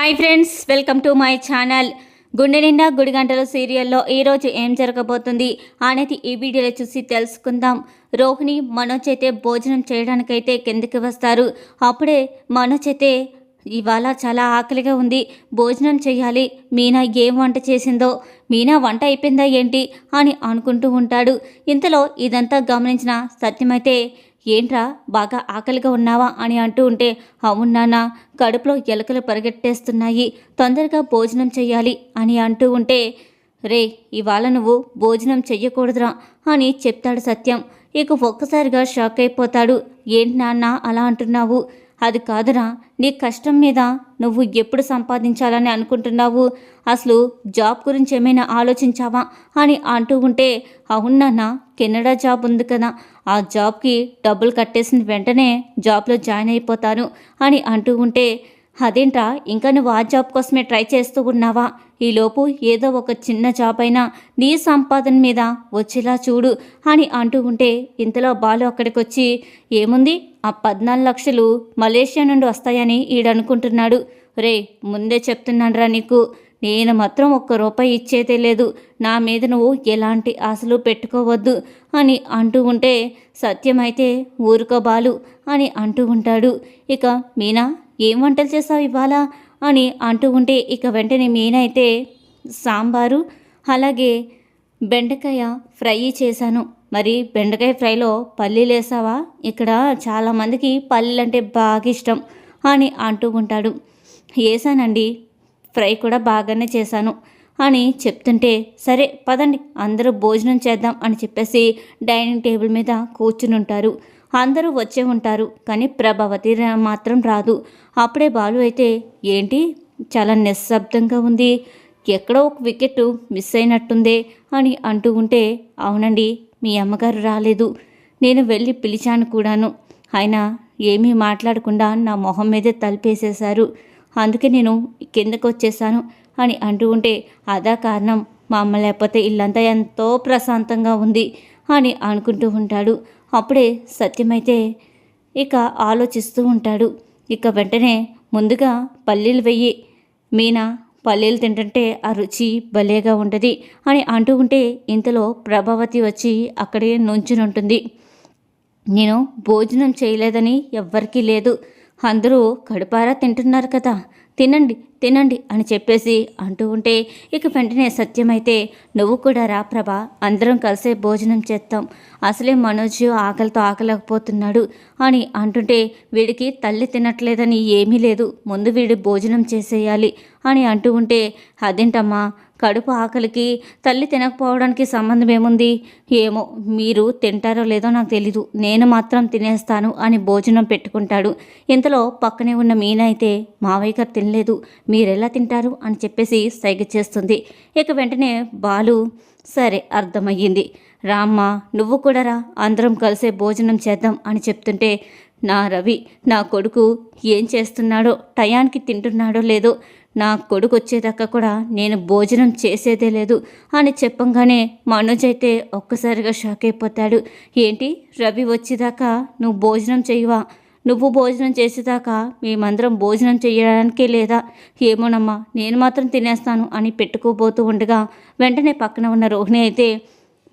Hi friends welcome to my channel. గుండె నిండా గుడి గంటల సీరియల్లో ఈరోజు ఏం జరగబోతుంది అనేది ఈ వీడియోలో చూసి తెలుసుకుందాం. రోహిణి మనోజ్ అయితే భోజనం చేయడానికైతే కిందకి వస్తారు. అప్పుడే మనోజ్ అయితే ఇవాళ చాలా ఆకలిగా ఉంది. భోజనం చేయాలి. మీనా ఏం వంట చేసిందో మీనా వంట అయిపోయిందా ఏంటి అని అనుకుంటూ ఉంటాడు. ఇంతలో ఇదంతా గమనించిన సత్యమైతే ఏంట్రా బాగా ఆకలిగా ఉన్నావా అని అంటూ ఉంటే అవునానా కడుపులో ఎలుకలు పరిగెట్టేస్తున్నాయి తొందరగా భోజనం చెయ్యాలి అని అంటూ ఉంటే రే ఇవాళ నువ్వు భోజనం చెయ్యకూడదురా అని చెప్తాడు సత్యం. ఇక ఒక్కసారిగా షాక్ అయిపోతాడు. ఏంటి నాన్న అలా అంటున్నావు? అది కాదురా నీ కష్టం మీద నువ్వు ఎప్పుడు సంపాదించాలని అనుకుంటున్నావు? అసలు జాబ్ గురించి ఏమైనా ఆలోచించావా అని అంటూ ఉంటే అవునన్నా కెనడా జాబ్ ఉంది కదా ఆ జాబ్కి డబ్బులు కట్టేసిన వెంటనే జాబ్లో జాయిన్ అయిపోతాను అని అంటూ ఉంటే అదేంట్రా ఇంకా నువ్వు ఆ జాబ్ కోసమే ట్రై చేస్తూ ఉన్నావా? ఈలోపు ఏదో ఒక చిన్న జాబ్ అయినా నీ సంపాదన మీద వచ్చేలా చూడు అని అంటూ ఉంటే ఇంతలో బాలు అక్కడికి వచ్చి ఏముంది ఆ పద్నాలుగు లక్షలు మలేషియా నుండి వస్తాయని ఈడనుకుంటున్నాడు. రే ముందే చెప్తున్నానురా నీకు. నేను మాత్రం ఒక్క రూపాయి ఇచ్చేదే లేదు. నా మీద నువ్వు ఎలాంటి ఆశలు పెట్టుకోవద్దు అని అంటూ ఉంటే సత్యమైతే ఊరుకోబాలు అని అంటూ ఉంటాడు. ఇక మీనా ఏం వంటలు చేసావు ఇవాళ? అని అంటూ ఉంటే ఇక వెంటనే మీనైతే సాంబారు అలాగే బెండకాయ ఫ్రై చేశాను. మరి బెండకాయ ఫ్రైలో పల్లీలు వేసావా? ఇక్కడ చాలామందికి పల్లీలు అంటే బాగా ఇష్టం అని అంటూ ఉంటాడు. వేసానండి. ఫ్రై కూడా బాగానే చేశాను అని చెప్తుంటే సరే పదండి అందరూ భోజనం చేద్దాం అని చెప్పేసి డైనింగ్ టేబుల్ మీద కూర్చుని ఉంటారు అందరూ వచ్చే ఉంటారు కానీ ప్రభావతి మాత్రం రాదు. అప్పుడే బాలు అయితే ఏంటి? చాలా నిశ్శబ్దంగా ఉంది. ఎక్కడో ఒక వికెట్ మిస్ అయినట్టుందే అని అంటూ ఉంటే అవునండి మీ అమ్మగారు రాలేదు. నేను వెళ్ళి పిలిచాను కూడాను. ఆయన ఏమీ మాట్లాడకుండా నా మొహం మీదే తలిపేసేశారు. అందుకే నేను కిందకు వచ్చేసాను అని అంటూ ఉంటే అదా కారణం? మా అమ్మ లేకపోతే ఇల్లంతా ఎంతో ప్రశాంతంగా ఉంది అని అనుకుంటూ ఉంటాడు. అప్పుడే సత్యమైతే ఇక ఆలోచిస్తూ ఉంటాడు. ఇక వెంటనే ముందుగా పల్లీలు వెయ్యి. మీనా పల్లీలు తింటుంటే ఆ రుచి భలేగా ఉంటుంది అని అంటూ ఉంటే ఇంతలో ప్రభావతి వచ్చి అక్కడే నుంచుని ఉంటుంది నేను భోజనం చేయలేదని ఎవ్వరికీ లేదు. అందరూ కడుపారా తింటున్నారు కదా. తినండి తినండి అని చెప్పేసి అంటూ ఉంటే ఇక వెంటనే సత్యమైతే నువ్వు కూడా రా ప్రభా అందరం కలిసే భోజనం చేస్తాం అసలే మనోజ్ ఆకలితో ఆకలేకపోతున్నాడు అని అంటుంటే వీడికి తల్లి తినట్లేదని ఏమీ లేదు. ముందు వీడి భోజనం చేసేయాలి అని అంటూ ఉంటే అదేంటమ్మా కడుపు ఆకలికి తల్లి తినకపోవడానికి సంబంధం ఏముంది? ఏమో మీరు తింటారో లేదో నాకు తెలీదు. నేను మాత్రం తినేస్తాను అని భోజనం పెట్టుకుంటాడు. ఇంతలో పక్కనే ఉన్న మీన అయితే మావయ్య గారు తినలేదు మీరెలా తింటారు? అని చెప్పేసి సైగ చేస్తుంది. ఇక వెంటనే బాలు సరే అర్థమయ్యింది. రామ్మ నువ్వు కూడా రా అందరం కలిసే భోజనం చేద్దాం అని చెప్తుంటే నా రవి నా కొడుకు ఏం చేస్తున్నాడో టయానికి తింటున్నాడో లేదో నా కొడుకు వచ్చేదాకా కూడా నేను భోజనం చేసేదే లేదు అని చెప్పంగానే మనోజ్ అయితే ఒక్కసారిగా షాక్ అయిపోతాడు. ఏంటి? రవి వచ్చేదాకా నువ్వు భోజనం చేయవా? నువ్వు భోజనం చేసేదాకా మేమందరం భోజనం చేయడానికే లేదా? ఏమోనమ్మా నేను మాత్రం తినేస్తాను అని పెట్టుకోబోతూ ఉండగా వెంటనే పక్కన ఉన్న రోహిణి అయితే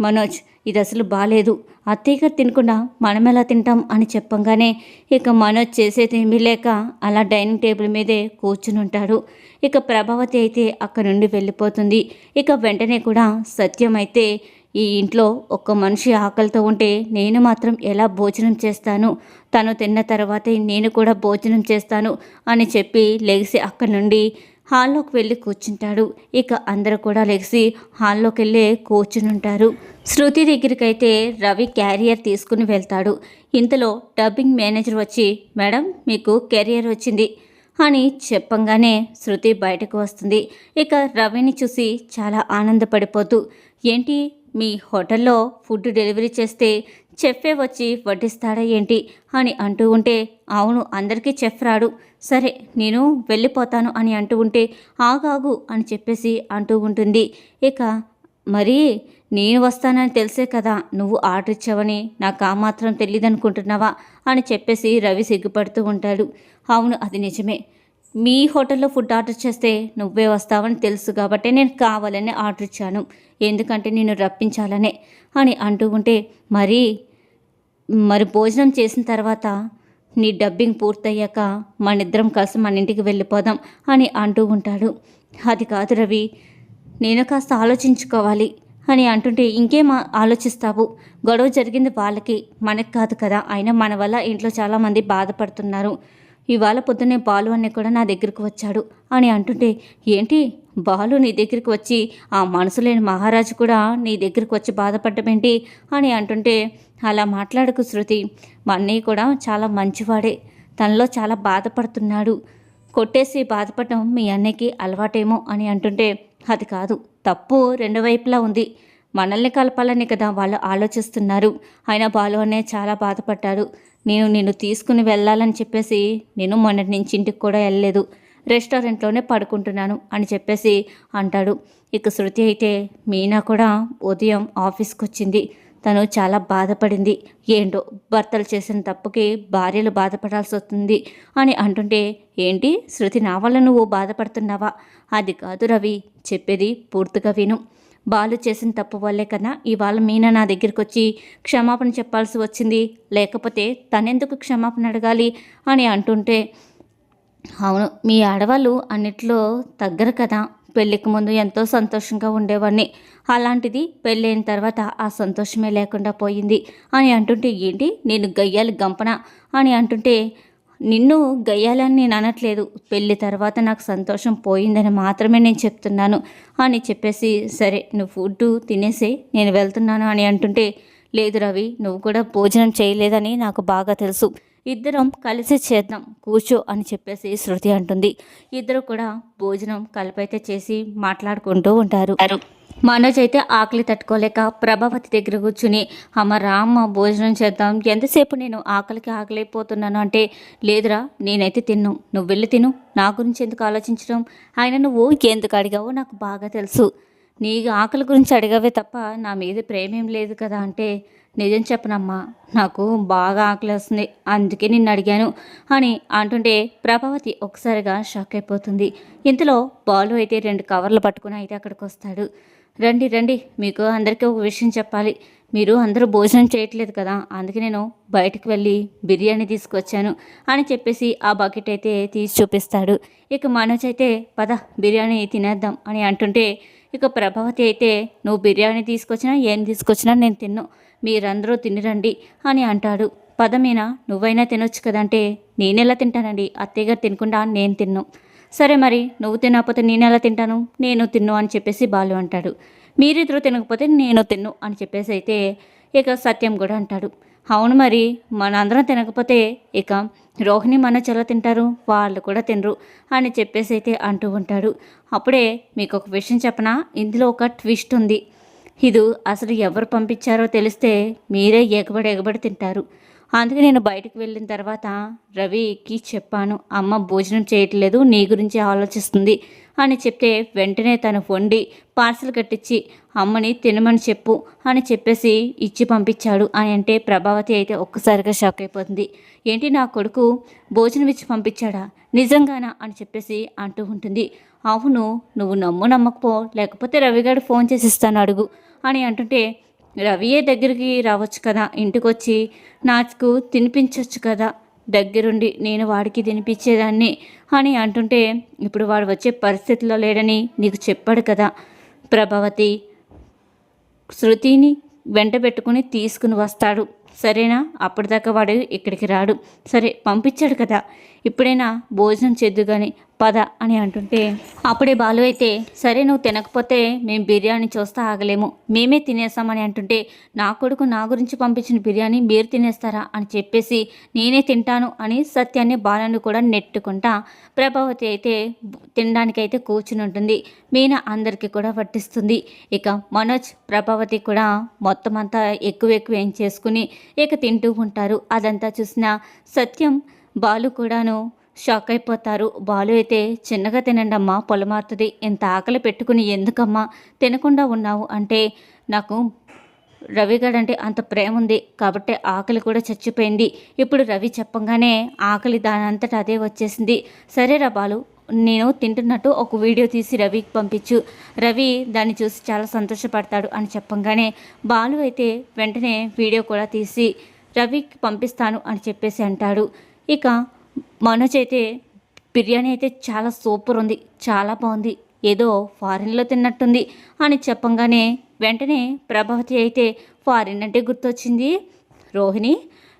మనోజ్ ఇది అసలు బాలేదు. అత్తయ్య గారు తినకుండా మనం ఎలా తింటాం అని చెప్పంగానే ఇక మనోజ్ చేసేదేమీ లేక అలా డైనింగ్ టేబుల్ మీదే కూర్చుని ఉంటాడు ఇక ప్రభావతి అయితే అక్కడి నుండి వెళ్ళిపోతుంది. ఇక వెంటనే కూడా సత్యం అయితే ఈ ఇంట్లో ఒక్క మనిషి ఆకలితో ఉంటే నేను మాత్రం ఎలా భోజనం చేస్తాను? తను తిన్న తర్వాతే నేను కూడా భోజనం చేస్తాను అని చెప్పి లెగిసి అక్కడి నుండి హాల్లోకి వెళ్ళి కూర్చుంటాడు. ఇక అందరూ కూడా లెగిసి హాల్లోకి వెళ్ళి కూర్చుని ఉంటారు శృతి దగ్గరికైతే రవి క్యారియర్ తీసుకుని వెళ్తాడు. ఇంతలో డబ్బింగ్ మేనేజర్ వచ్చి మేడం మీకు కెరియర్ వచ్చింది అని చెప్పంగానే శృతి బయటకు వస్తుంది. ఇక రవిని చూసి చాలా ఆనందపడిపోతూ ఏంటి మీ హోటల్లో ఫుడ్ డెలివరీ చేస్తే చెఫే వచ్చి వడ్డిస్తాడా ఏంటి? అని అంటూ ఉంటే అవును అందరికీ చెఫ్ రాడు. సరే నేను వెళ్ళిపోతాను అని అంటూ ఉంటే ఆగాగు అని చెప్పేసి అంటూ ఉంటుంది. ఇక మరి నేను వస్తానని తెలిసే కదా నువ్వు ఆర్డర్ ఇచ్చావని నాకు ఆ మాత్రం తెలియదనుకుంటున్నావా అని చెప్పేసి రవి సిగ్గుపడుతూ ఉంటాడు. అవును అది నిజమే. మీ హోటల్లో ఫుడ్ ఆర్డర్ చేస్తే నువ్వే వస్తావని తెలుసు కాబట్టి నేను కావాలని ఆర్డర్ ఇచ్చాను. ఎందుకంటే నేను రప్పించాలనే అని అంటూ ఉంటే మరి మరి భోజనం చేసిన తర్వాత నీ డబ్బింగ్ పూర్తయ్యాక మనిద్దరం కలిసి మన ఇంటికి వెళ్ళిపోదాం అని అంటూ ఉంటాడు. అది కాదు రవి నేను కాస్త ఆలోచించుకోవాలి అని అంటుంటే ఇంకేం ఆలోచిస్తావు? గొడవ జరిగింది వాళ్ళకి మనకి కాదు కదా. అయినా మన వల్ల ఇంట్లో చాలామంది బాధపడుతున్నారు. ఇవాళ పొద్దున్నే బాలు అనే కూడా నా దగ్గరికి వచ్చాడు. అని అంటుంటే ఏంటి? బాలు నీ దగ్గరికి వచ్చి ఆ మనసు లేని మహారాజు కూడా నీ దగ్గరికి వచ్చి బాధపడ్డమేంటి? అని అంటుంటే అలా మాట్లాడకు శృతి. మా అన్నయ్య కూడా చాలా మంచివాడే. తనలో చాలా బాధపడుతున్నాడు. కొట్టేసి బాధపడటం మీ అన్నయ్యకి అలవాటేమో అని అంటుంటే అది కాదు. తప్పు రెండు వైపులా ఉంది. మనల్ని కలపాలని కదా వాళ్ళు ఆలోచిస్తున్నారు. అయినా బాలు అనే చాలా బాధపడ్డాడు. నేను నిన్ను తీసుకుని వెళ్ళాలని చెప్పేసి నేను మొన్నటి నుంచి ఇంటికి కూడా వెళ్ళలేదు. రెస్టారెంట్లోనే పడుకుంటున్నాను అని చెప్పేసి అంటాడు. ఇక శృతి అయితే మీనా కూడా ఉదయం ఆఫీస్కి వచ్చింది తను చాలా బాధపడింది. ఏంటో భర్తలు చేసిన తప్పుకి భార్యలు బాధపడాల్సి వస్తుంది అని అంటుంటే ఏంటి శృతి నా వల్ల నువ్వు బాధపడుతున్నావా? అది కాదు రవి. చెప్పేది పూర్తిగా విను. బాలు చేసిన తప్పు వల్లే కదా ఇవాళ మీనా నా దగ్గరికి వచ్చి క్షమాపణ చెప్పాల్సి వచ్చింది. లేకపోతే తనెందుకు క్షమాపణ అడగాలి అని అంటుంటే అవును మీ ఆడవాళ్ళు అన్నిట్లో తగ్గరు కదా. పెళ్ళికి ముందు ఎంతో సంతోషంగా ఉండేవాడిని. అలాంటిది పెళ్ళైన తర్వాత ఆ సంతోషమే లేకుండా పోయింది అని అంటుంటే ఏంటి? నేను గయ్యాలి గంపన అని అంటుంటే నిన్ను గయ్యాలని నేను అనట్లేదు. పెళ్ళి తర్వాత నాకు సంతోషం పోయిందని మాత్రమే నేను చెప్తున్నాను అని చెప్పేసి సరే నువ్వు ఫుడ్ తినేసి నేను వెళ్తున్నాను అని అంటుంటే లేదు రవి నువ్వు కూడా భోజనం చేయలేదని నాకు బాగా తెలుసు. ఇద్దరం కలిసి చేద్దాం కూర్చో అని చెప్పేసి శృతి అంటుంది. ఇద్దరు కూడా భోజనం కలిపైతే చేసి మాట్లాడుకుంటూ ఉంటారు. మనోజ్ అయితే ఆకలి తట్టుకోలేక ప్రభావతి దగ్గర కూర్చుని అమ్మ రామ్మ భోజనం చేద్దాం. ఎంతసేపు నేను ఆకలికి ఆకలిపోతున్నాను అంటే లేదురా నేనైతే తిన్ను. నువ్వు వెళ్ళి తిను. నా గురించి ఎందుకు ఆలోచించడం? ఆయన నువ్వు ఎందుకు అడిగావో నాకు బాగా తెలుసు. నీ ఆకలి గురించి అడిగావే తప్ప నా మీద ప్రేమేం లేదు కదా అంటే నిజం చెప్పనమ్మా నాకు బాగా ఆకలి వస్తుంది. అందుకే నిన్ను అడిగాను. అని అంటుంటే ప్రభావతి ఒకసారిగా షాక్ అయిపోతుంది. ఇంతలో బాలు అయితే రెండు కవర్లు పట్టుకుని అయితే అక్కడికి వస్తాడు. రండి రండి. మీకు అందరికీ ఒక విషయం చెప్పాలి. మీరు అందరూ భోజనం చేయట్లేదు కదా. అందుకే నేను బయటకు వెళ్ళి బిర్యానీ తీసుకొచ్చాను అని చెప్పేసి ఆ బకెట్ అయితే తీసి చూపిస్తాడు. ఇక మనోజ్ అయితే పద బిర్యానీ తినేద్దాం అని అంటుంటే ఇక ప్రభావతి అయితే నువ్వు బిర్యానీ తీసుకొచ్చినా ఏం తీసుకొచ్చినా నేను తిన్ను. మీరందరూ తినిరండి అని అంటాడు. పదమేనా నువ్వైనా తినొచ్చు కదంటే నేనెలా తింటానండి? అత్తయ్య గారు తినకుండా నేను తిన్ను. సరే మరి నువ్వు తినకపోతే నేను ఎలా తింటాను? నేను తిన్ను అని చెప్పేసి బాలు అంటాడు. మీరిద్దరూ తినకపోతే నేను తిన్ను అని చెప్పేసి అయితే ఇక సత్యం కూడా అంటాడు. అవును మరి మనందరం తినకపోతే ఇక రోహిణి మన చెల్ల తింటారు? వాళ్ళు కూడా తినరు అని చెప్పేసి అయితే అంటూ ఉంటాడు. అప్పుడే మీకు ఒక విషయం చెప్పనా? ఇందులో ఒక ట్విస్ట్ ఉంది. ఇది అసలు ఎవరు పంపించారో తెలిస్తే మీరే ఎగబడి ఎగబడి తింటారు. అందుకే నేను బయటకు వెళ్ళిన తర్వాత రవికి చెప్పాను. అమ్మ భోజనం చేయట్లేదు. నీ గురించి ఆలోచిస్తుంది అని చెప్తే వెంటనే తను వండి పార్సల్ కట్టించి అమ్మని తినమని చెప్పు అని చెప్పేసి ఇచ్చి పంపించాడు అని అంటే ప్రభావతి అయితే ఒక్కసారిగా షాక్ అయిపోతుంది. ఏంటి నా కొడుకు భోజనం ఇచ్చి పంపించాడా? నిజంగానా? అని చెప్పేసి అంటూ ఉంటుంది. అవును నువ్వు నమ్ము నమ్మకపో లేకపోతే రవిగాడు ఫోన్ చేసి ఇస్తాను అడుగు అని అంటుంటే రవియే దగ్గరికి రావచ్చు కదా? ఇంటికొచ్చి నాకు తినిపించవచ్చు కదా? దగ్గరుండి నేను వాడికి తినిపించేదాన్ని అని అంటుంటే ఇప్పుడు వాడు వచ్చే పరిస్థితిలో లేడని నీకు చెప్పాడు కదా? ప్రభావతి శృతిని వెంట పెట్టుకుని తీసుకుని వస్తాడు. సరేనా? అప్పటిదాకా వాడు ఇక్కడికి రాడు. సరే పంపించాడు కదా? ఇప్పుడైనా? భోజనం చేద్దు కానీ పద అని అంటుంటే అప్పుడే బాలు అయితే సరే నువ్వు తినకపోతే మేము బిర్యానీ చూస్తా ఆగలేము. మేమే తినేస్తామని అంటుంటే నా కొడుకు నా గురించి పంపించిన బిర్యానీ మీరు తినేస్తారా? అని చెప్పేసి నేనే తింటాను అని సత్యాన్ని బాలను కూడా నెట్టుకుంటా ప్రభావతి అయితే తినడానికైతే కూర్చుని ఉంటుంది. మీనా అందరికీ కూడా పట్టిస్తుంది ఇక మనోజ్ ప్రభావతి కూడా మొత్తం అంతా ఎక్కువ ఎక్కువ ఏం చేసుకుని ఇక తింటూ ఉంటారు. అదంతా చూసిన సత్యం బాలు కూడాను షాక్ అయిపోతారు. బాలు అయితే చిన్నగా తినండి అమ్మా పొలమారుతుంది. ఇంత ఆకలి పెట్టుకుని ఎందుకమ్మా? తినకుండా ఉన్నావు అంటే నాకు రవిగాడు అంటే అంత ప్రేమ ఉంది కాబట్టి ఆకలి కూడా చచ్చిపోయింది. ఇప్పుడు రవి చెప్పంగానే ఆకలి దానంతటా అదే వచ్చేసింది. సరేరా బాలు నేను తింటున్నట్టు ఒక వీడియో తీసి రవికి పంపించు. రవి దాన్ని చూసి చాలా సంతోషపడతాడు అని చెప్పంగానే బాలు అయితే వెంటనే వీడియో కూడా తీసి రవికి పంపిస్తాను అని చెప్పేసి అంటాడు. ఇక మనోజ్ అయితే బిర్యానీ అయితే చాలా సూపర్ ఉంది చాలా బాగుంది ఏదో ఫారిన్లో తిన్నట్టుంది అని చెప్పంగానే వెంటనే ప్రభావతి అయితే ఫారిన్ అంటే గుర్తొచ్చింది. రోహిణి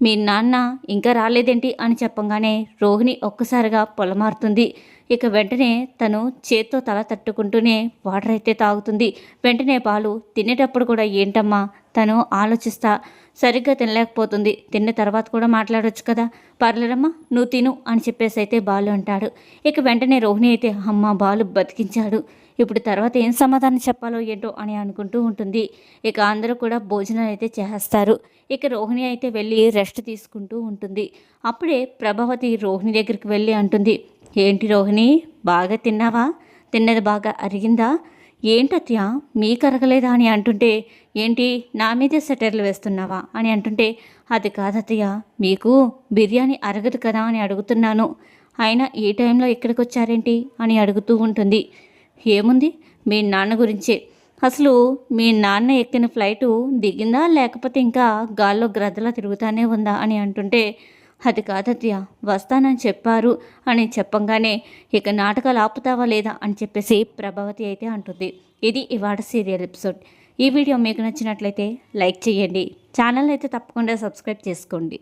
మీ నాన్న ఇంకా రాలేదేంటి అని చెప్పంగానే రోహిణి ఒక్కసారిగా పొలమారుతుంది. ఇక వెంటనే తను చేత్తో తల తట్టుకుంటూనే వాటర్ అయితే తాగుతుంది. వెంటనే పాలు తినేటప్పుడు కూడా ఏంటమ్మా తను ఆలోచిస్తా సరిగ్గా తినలేకపోతుంది. తిన్న తర్వాత కూడా మాట్లాడొచ్చు కదా. పర్లేదమ్మా నువ్వు తిను అని చెప్పేసి అయితే బాలు అంటాడు. ఇక వెంటనే రోహిణి అయితే అమ్మ బాలు బతికించాడు. ఇప్పుడు తర్వాత ఏం సమాధానం చెప్పాలో ఏంటో అని అనుకుంటూ ఉంటుంది. ఇక అందరూ కూడా భోజనాలు అయితే చేస్తారు. ఇక రోహిణి అయితే వెళ్ళి రెస్ట్ తీసుకుంటూ ఉంటుంది. అప్పుడే ప్రభావతి రోహిణి దగ్గరికి వెళ్ళి అంటుంది. ఏంటి రోహిణి బాగా తిన్నావా? తిన్నది బాగా అరిగిందా? ఏంటత్య? మీకు అరగలేదా అని అంటుంటే ఏంటి నా మీదే సెటర్లు వేస్తున్నావా అని అంటుంటే అది కాదత్య మీకు బిర్యానీ అరగదు కదా అని అడుగుతున్నాను. అయినా ఈ టైంలో ఇక్కడికి వచ్చారేంటి అని అడుగుతూ ఉంటుంది. ఏముంది? మీ నాన్న గురించే. అసలు మీ నాన్న ఎక్కిన ఫ్లైటు దిగిందా లేకపోతే ఇంకా గాల్లో గ్రద్దలా తిరుగుతానే ఉందా అని అంటుంటే అది కాదత్య వస్తానని చెప్పారు అని చెప్పంగానే ఇక నాటకాలు ఆపుతావా లేదా? అని చెప్పేసి ప్రభావతి అయితే అంటుంది. ఇది ఇవాడ సీరియల్ ఎపిసోడ్. ఈ వీడియో మీకు నచ్చినట్లయితే లైక్ చేయండి. ఛానల్ అయితే తప్పకుండా సబ్స్క్రైబ్ చేసుకోండి.